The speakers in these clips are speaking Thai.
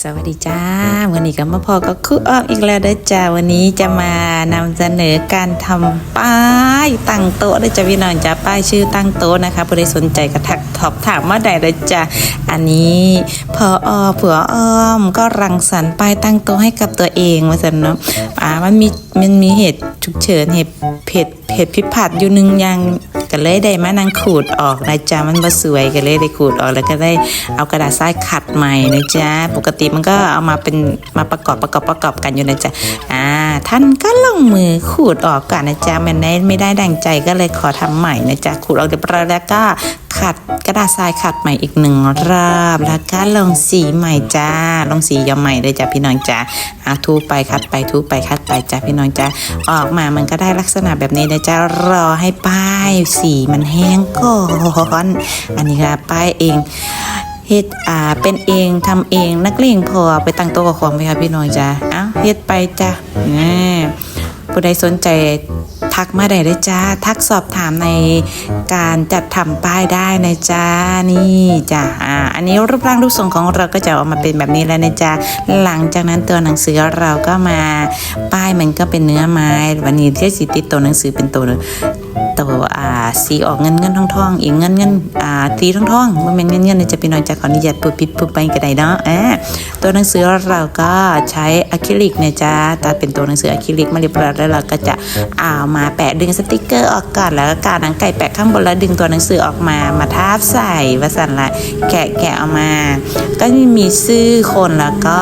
สวัสดีจ้า วันนี้ก็มาพอก็คุอ้อมอีกแล้วด้จ้า วันนี้จะมานำเสนอการทำป้ายตั้งโต๊ะด้จ้าพี่น้องจ้าป้ายชื่อตั้งโต๊ะนะคะผู้ใดสนใจก็ทักทอบถามมาได้ด้อจ้าอันนี้พออผัวอ้อมก็รังสรรค์ป้ายตั้งโต๊ะให้กับตัวเองว่าสันเนาะอ่ามันมีมันมีเหตุฉุกเฉินเหตุเหตุเหตุพิพัดอยู่หนึ่งอย่าง ก็เลยได้มานั่งขูดออกนะจ๊ะมันบ่สวยก็เลยได้ขูดออกแล้วก็ได้เอากระดาษทรายขัดใหม่นะจ๊ะปกติมันก็เอามาเป็นมาประกอบประกอบประกอบกันอยู่นะจ๊ะอ่าท่านก็ลงมือขูดออกกันนะจ๊ะมันไม่ได้ดังใจก็เลยขอทำใหม่นะจ๊ะขูดออกเรียบร้อยแล้วก็ ขัดกระดาษทรายขัดใหม่อีกหนึ่งรอบแล้วก็ลงสีใหม่จ้า ลงสีย้อมใหม่เลยจ้ะพี่น้องจ้าอะทูไปคัดไปทูไปคัดไปจ้ะพี่น้องจ้าออกมามันก็ได้ลักษณะแบบนี้นะจ๊ะรอให้ป้ายสีมันแห้งก่อนอันนี้ค่ะป้ายเองเฮ็ดอ่าเป็นเองทำเองนักเลงพอไปตั้งโต๊ะกับของไปค่ะพี่น้องจ้าเอ้าเฮ็ดไปจ้ะนี่ผู้ใดสนใจ ทักมาได้เลยจ้า ทักสอบถามในการจัดทำป้ายได้นะจ้านี่จ้าอ่าอันนี้รูปร่างรูปทรงของเราก็จะออกมาเป็นแบบนี้แล้วนะจ้าหลังจากนั้นตัวหนังสือเราก็มาป้ายมันก็เป็นเนื้อไม้ วันนี้ที่สีติดตัวหนังสือเป็นตัว ตัวอ่าสีออกเงินเงินทองทองอีกเงินเงินอ่าสีทองทองมันเป็นเงินเงินจะพี่น้อยจะขออนุญาตปุบปิดปุบไปก็ได้เนาะอ่าตัวหนังสือเราก็ใช้อะคริลิกเนี่ยจ้าตัดเป็นตัวหนังสืออะคริลิกมาเรียบร้อยแล้วเราก็จะเอามาแปะดึงสติกเกอร์ออกก่อนแล้วก็กาหนังไก่แปะข้างบนแล้วดึงตัวหนังสือออกมามาทาบใส่ว่าสันละแกะแกะออกมา ก็มีชื่อคนแล้วก็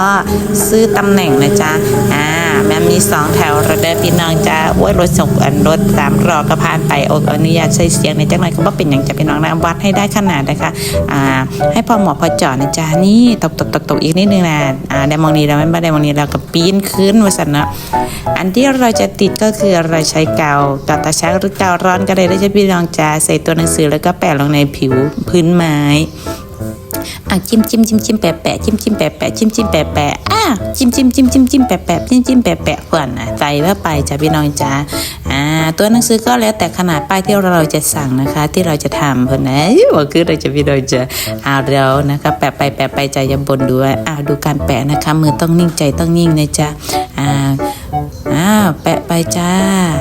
ชื่อตำแหน่งนะจ๊ะอ่ามันมีสองแถวระเด้อพี่น้องจ้าโอ้ยรถส่งอันรถสามรอก็ผ่านไปโอ้อนุญาตใช้เสียงในจังไรก็บ่เป็นอย่างจะเป็นน้องนะวัดให้ได้ขนาดนะคะอ่าให้พอเหมาะพอเจาะนะจ๊ะนี่ตกตกตกตกอีกนิดนึงนะอ่าได้มองนี้แล้วไม่ได้มองนี้แล้วก็ปีนขึ้นว่าสันนะอันที่เราจะติดก็คือเราใช้กาวกาวตาช้างหรือกาวร้อนก็ได้ได้จะพี่น้องจ้าใส่ตัวหนังสือแล้วก็แปะลงในผิวพื้นไม้ อะจิ้มจิ้มจิ้มจิ้มแปะแปะจิ้มจิ้มแปะแปะจิ้มจิ้มแปะแปะอะจิ้มจิ้มจิ้มจิ้มจิ้มแปะแปะจิ้มจิ้มแปะแปะก่อนนะใส่ว่าไปจ้ะพี่น้องจ้าอ่าตัวหนังสือก็แล้วแต่ขนาดป้ายที่เราจะสั่งนะคะ ที่เราจะทำเพื่อนนะบอกคือเราจะพี่น้องจะเอาแล้วนะคะ แปะไปแปะไปใจอย่าบนด้วยอ่าดูการแปะนะคะ มือต้องนิ่งใจต้องนิ่งนะจ๊ะอ่าอ่าแปะ ไปจ้า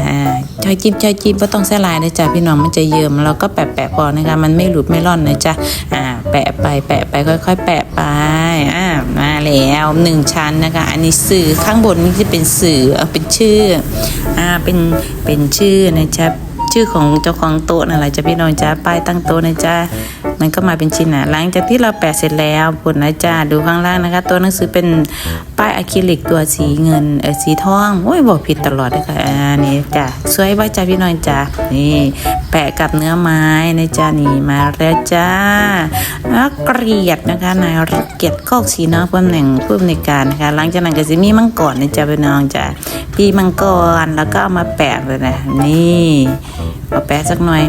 อ่าชอยจิ้มชอยจิ้มก็ต้องแส่ลายนะจ้ะพี่น้องมันจะเยิ้มเราก็แปะแปะพอนะคะมันไม่หลุดไม่ร่อนนะจ้ะอ่าแปะไปแปะไปค่อย ๆ แปะไปอ่ามาแล้วหนึ่งชั้นนะคะ อันนี้สื่อข้างบนนี่จะเป็นสื่อเอาเป็นชื่ออ่าเป็นเป็นชื่อนะจ๊ะ ชื่อของเจ้าของโต๊ะนั่นแหละจ้ะพี่น้องจ้าป้ายตั้งโต๊ะนะจ๊ะมันก็มาเป็นชิ้นอะหลังจากที่เราแปะเสร็จแล้วผลนะจ๊ะดูข้างล่างนะคะ ตัวหนังสือเป็นป้ายอะคริลิกตัวสีเงินเออสีทองโอ้ยบอกผิดตลอดเลยค่ะอ่านี่จ้ะสวยไว้จ้ะพี่น้องจ้ะนี่แปะกับเนื้อไม้นะจ๊ะนี่มาแล้วจ้าแล้วเกลียดนะคะนายรักเกียรติโคกสีน้องตำแหน่งผู้อำนวยการนะคะหลังจากนั้นก็จะมีมังกรนะจ๊ะพี่น้องจ้ะพี่มังกรแล้วก็เอามาแปะเลยนะนี่ เอาแปะสักหน่อย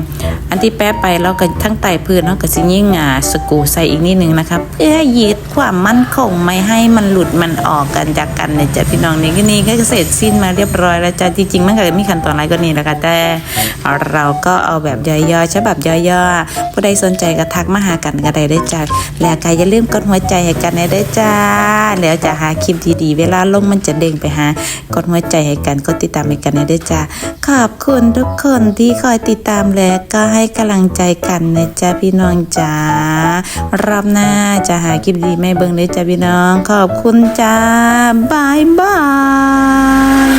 อันที่แปะไปเราก็ทั้งไต่พื้นเนาก็สิยิ่งอ่าสกูใส่อีกนิดนึงนะครับเพื่อยึดความมั่นคงไม่ให้มันหลุดมันออกกันจากกันเนี่ยจ้ะพี่น้องนี่ก็นี่ก็เสร็จสิ้นมาเรียบร้อยแล้วจ้ะจริงๆมันก็มีขั้นตอนอะไรก็นี่แหละค่ะแต่เราก็เอาแบบย่อยๆฉบับย่อๆผู้ใดสนใจก็ทักมาหากันก็ได้ได้จ้ะแล้วก็อย่าลืมกดหัวใจให้กันได้จ้าแล้วจะหาคลิปดีๆเวลาลงมันจะเด้งไปหากดหัวใจให้กันกดติดตามให้กันได้จ้า อบคุณทุกคนที่คอยติดตามและก็ให้กำลังใจกันนะจ๊ะพี่น้องจ๋ารอบหน้าจะหาคลิปดีไม่เบิ่งเลยจ้ะพี่น้อง ขอบคุณจ้าบายบาย